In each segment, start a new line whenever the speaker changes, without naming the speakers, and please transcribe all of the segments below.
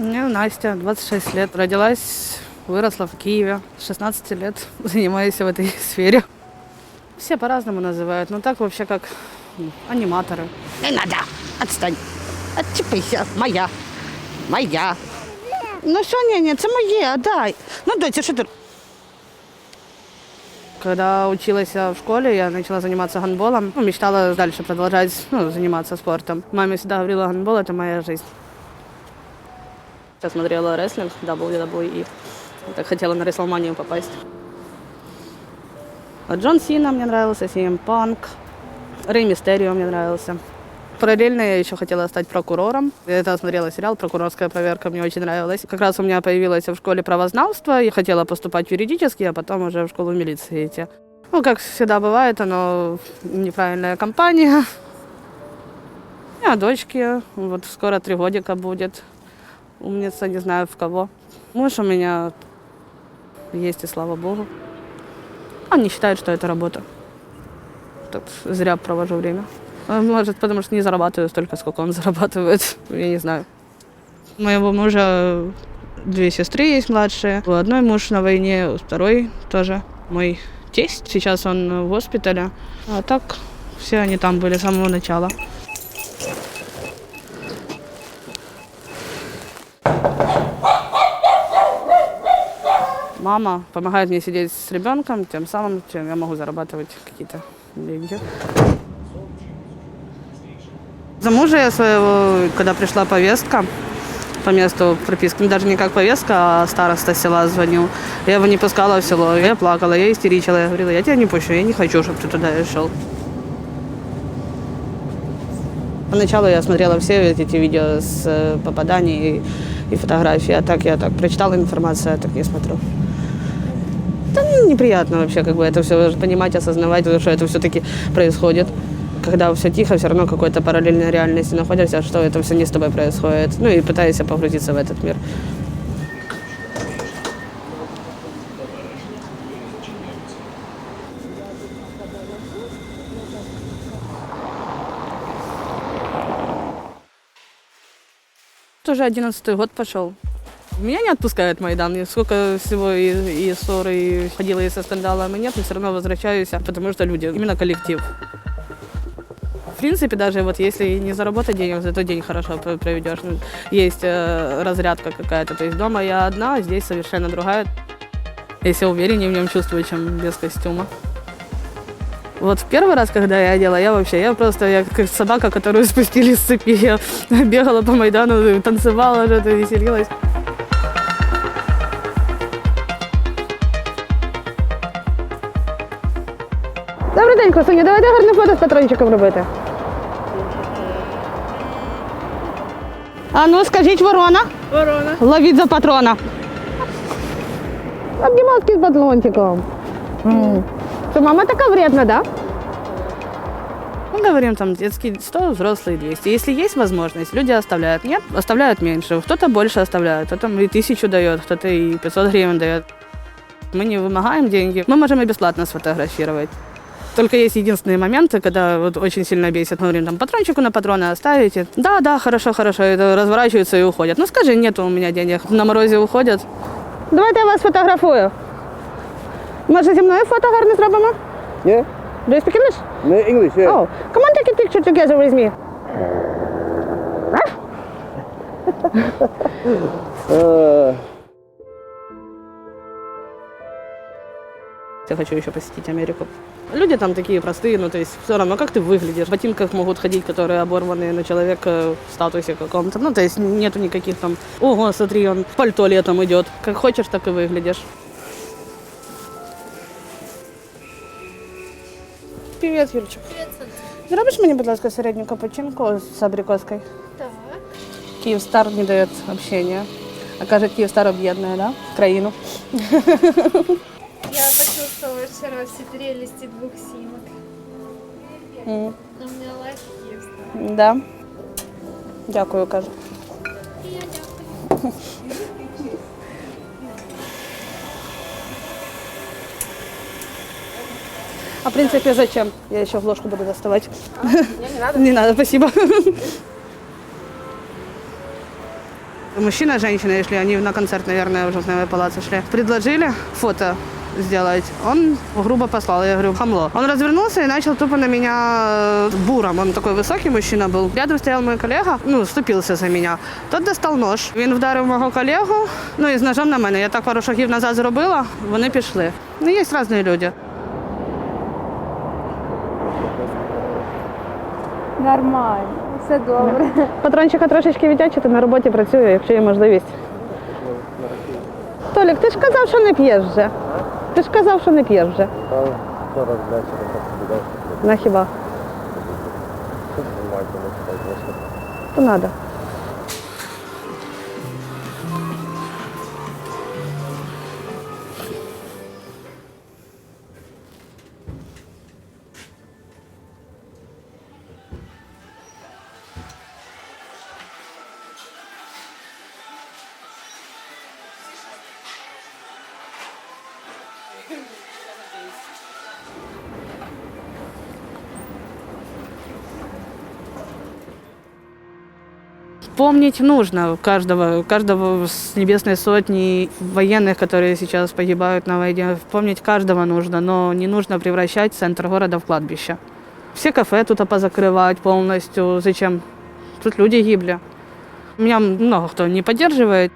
Меня Настя, 26 лет. Родилась, выросла в Киеве. С 16 лет занимаюсь в этой сфере. Все по-разному называют, но так вообще как ну, аниматоры.
Не надо, отстань. Отчепися, моя. Моя. Ну що, ні, ні, це моє, отдай. Ну, доця, що ти?
Когда училась я в школе, я начала заниматься гандболом. Ну, мечтала дальше продолжать ну, заниматься спортом. Маме всегда говорила, гандбол – это моя жизнь. Я смотрела рестлинг, WWE. Так хотела на Рестлманию попасть. А Джон Сина мне нравился, CM Панк. Рэй Мистерио мне нравился. Параллельно я еще хотела стать прокурором. Я это смотрела сериал «Прокурорская проверка», мне очень нравилось. Как раз у меня появилось в школе правознавство. Я хотела поступать в юридический, а потом уже в школу милиции идти. Ну, как всегда бывает, оно неправильная компания. У меня дочки, вот скоро три годика будет. Умница, не знаю в кого. Муж у меня есть, и слава богу. Он не считает, что это работа. Тут зря провожу время. А Может, потому что не зарабатываю столько, сколько он зарабатывает. Я не знаю. У моего мужа две сестры есть младшие. У одной муж на войне, у второй тоже мой тесть. Сейчас он в госпитале. А так все они там были с самого начала. Мама помогает мне сидеть с ребенком, тем самым чем я могу зарабатывать какие-то деньги. За мужа я своего, когда пришла повестка по месту прописки, даже не как повестка, а староста села звонил. Я его не пускала в село, я плакала, я истеричила, я говорила, я тебя не пущу, я не хочу, чтобы ты туда шел. Поначалу я смотрела все эти видео с э, попаданий и, и фотографий, а так я так прочитала информацию, а так не смотрю. Ну, неприятно вообще как бы это все понимать, осознавать, что это все-таки происходит. Когда все тихо, все равно какой-то параллельной реальности находишься, что это все не с тобой происходит. Ну и пытаешься погрузиться в этот мир. Тоже одиннадцатый год пошел. Меня не отпускает Майдан. Сколько всего и, и ссор, и ходила и со скандалами нет, но все равно возвращаюсь, потому что люди, именно коллектив. В принципе, даже вот если не заработать денег, зато день хорошо пр- проведешь. Ну, Есть э, разрядка какая-то. То есть дома я одна, а здесь совершенно другая. Я себя увереннее в нем чувствую, чем без костюма. Вот в первый раз, когда я одела, я вообще, я просто, я как собака, которую спустили с цепи. Я бегала по Майдану, танцевала, что-то веселилась. Добрий день, красуня. Давайте гарне фото з патрончиком робити. А ну, скажіть ворона. Ворона. Ловіть за патрона. Обнімалки з патрончиком. Что, мама такая вредная, да? Мы говорим там детский 100, взрослые 200. Если есть возможность, люди оставляют. Нет, оставляют меньше. Кто-то больше оставляет, кто-то и тысячу дает, кто-то и 500 гривен дает. Мы не вымогаем деньги, мы можем и бесплатно сфотографировать. Только есть единственные моменты, когда вот очень сильно бесит. Мы говорим, там, патрончику на патроны оставите. Да, да, хорошо, хорошо. Это разворачиваются и уходят. Ну скажи, нету у меня денег. На морозе уходят. Давайте я вас фотографую. Може, зі мною фото гарне зробимо?
Yeah,
Do you speak English?
no, English, yeah.
Oh, come on, take a picture together with me.
Uh,
Я хочу еще посетить Америку. Люди там такие простые, ну то есть все равно, как ты выглядишь. В ботинках могут ходить, которые оборванные на человека в статусе каком-то. Ну то есть нету никаких там, ого, смотри, он в пальто летом идет. Как хочешь, так и выглядишь. Привіт, Юрчик. Зробиш мені, будь ласка, середню капучинку з абрикоской?
Так.
Київстар не дає общения. А каже, Київстар об'єднує, да? Країну.
Вчера все прелести двух симок.
М.
У меня лайф Киевстар.
Да. Дякую, кажу.
И я дякую.
А в принципе зачем? Я еще в ложку буду доставать. не надо. Не надо, спасибо. Мужчина женщина шли, они на концерт, наверное, уже в Новой Палаце шли. Предложили фото сделать. Он грубо послал, я говорю, хамло. Он развернулся и начал тупо на меня э, буром. Он такой высокий мужчина был. Рядом стоял мой коллега, ну, вступился за меня. Тот достав нож. Він вдарив мого колегу, ну і з ножом на мене. Я так пару шагів назад зробила, вони пішли. Ну, є різні люди.
Нормально, все добре.
Патрончика трошечки відтячити, на роботі працюю, якщо є можливість. Толік, ти ж казав, що не п'єш вже.
Ktoś kazał, że
nie pierze.
Coraz tak sobie. No chyba,
to nada. Помнить нужно каждого, каждого с небесной сотни военных, которые сейчас погибают на войне. Помнить каждого нужно, но не нужно превращать центр города в кладбище. Все кафе тут позакрывать полностью. Зачем? Тут люди гибли. Меня много кто не поддерживает.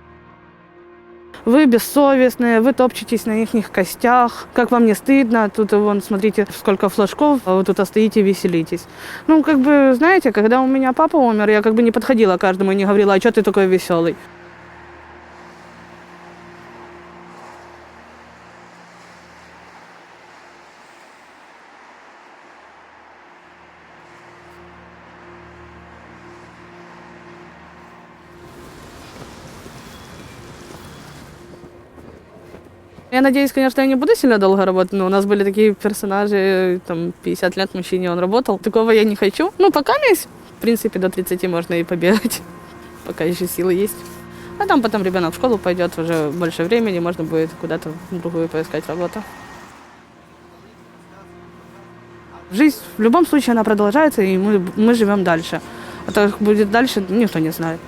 Вы бессовестные, вы топчетесь на их костях. Как вам не стыдно? Тут вон, смотрите, сколько флажков, а вы тут стоите веселитесь. Ну, как бы, знаете, когда у меня папа умер, я как бы не подходила каждому и не говорила, а что ты такой веселый? Я надеюсь, конечно, я не буду сильно долго работать, но у нас были такие персонажи, там, 50 лет мужчине он работал. Такого я не хочу. Ну, пока есть, в принципе, до 30 можно и побегать, пока еще силы есть. А там потом ребенок в школу пойдет, уже больше времени, можно будет куда-то другую поискать работу. Жизнь в любом случае она продолжается, и мы, мы живем дальше. А то как будет дальше, никто не знает.